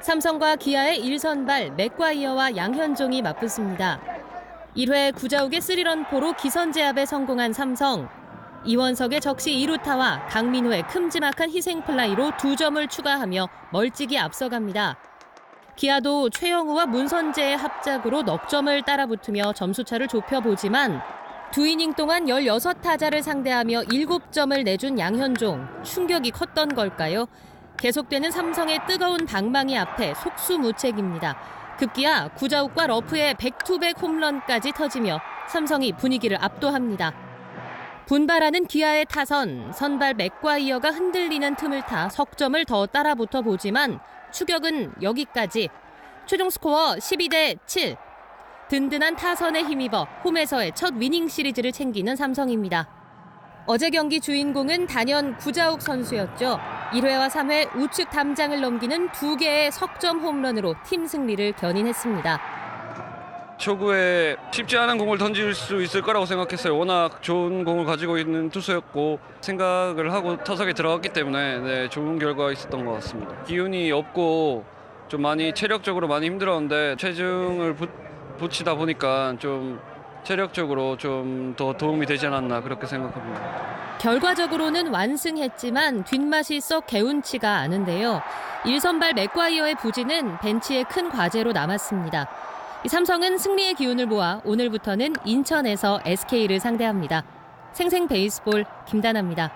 삼성과 기아의 1선발 맥과이어와 양현종이 맞붙습니다. 1회 구자욱의 스리런포로 기선제압에 성공한 삼성. 이원석의 적시 2루타와 강민호의 큼지막한 희생플라이로 두 점을 추가하며 멀찍이 앞서갑니다. 기아도 최영우와 문선재의 합작으로 넉 점을 따라붙으며 점수차를 좁혀보지만 두 이닝 동안 16타자를 상대하며 7점을 내준 양현종. 충격이 컸던 걸까요? 계속되는 삼성의 뜨거운 방망이 앞에 속수무책입니다. 급기야 구자욱과 러프의 백투백 홈런까지 터지며 삼성이 분위기를 압도합니다. 분발하는 기아의 타선, 선발 맥과이어가 흔들리는 틈을 타 석점을 더 따라붙어 보지만 추격은 여기까지. 최종 스코어 12대 7. 든든한 타선에 힘입어 홈에서의 첫 위닝 시리즈를 챙기는 삼성입니다. 어제 경기 주인공은 단연 구자욱 선수였죠. 1회와 3회 우측 담장을 넘기는 두 개의 석점 홈런으로 팀 승리를 견인했습니다. 초구에 쉽지 않은 공을 던질 수 있을 거라고 생각했어요. 워낙 좋은 공을 가지고 있는 투수였고 생각을 하고 타석에 들어갔기 때문에 네, 좋은 결과가 있었던 것 같습니다. 기운이 없고 좀 많이 체력적으로 많이 힘들었는데 체중을 붙, 붙이다 보니까 좀 체력적으로 좀 더 도움이 되지 않았나 그렇게 생각합니다. 결과적으로는 완승했지만 뒷맛이 썩 개운치가 않은데요. 1선발 맥과이어의 부진은 벤치의 큰 과제로 남았습니다. 이 삼성은 승리의 기운을 모아 오늘부터는 인천에서 SK를 상대합니다. 생생 베이스볼 김다나입니다.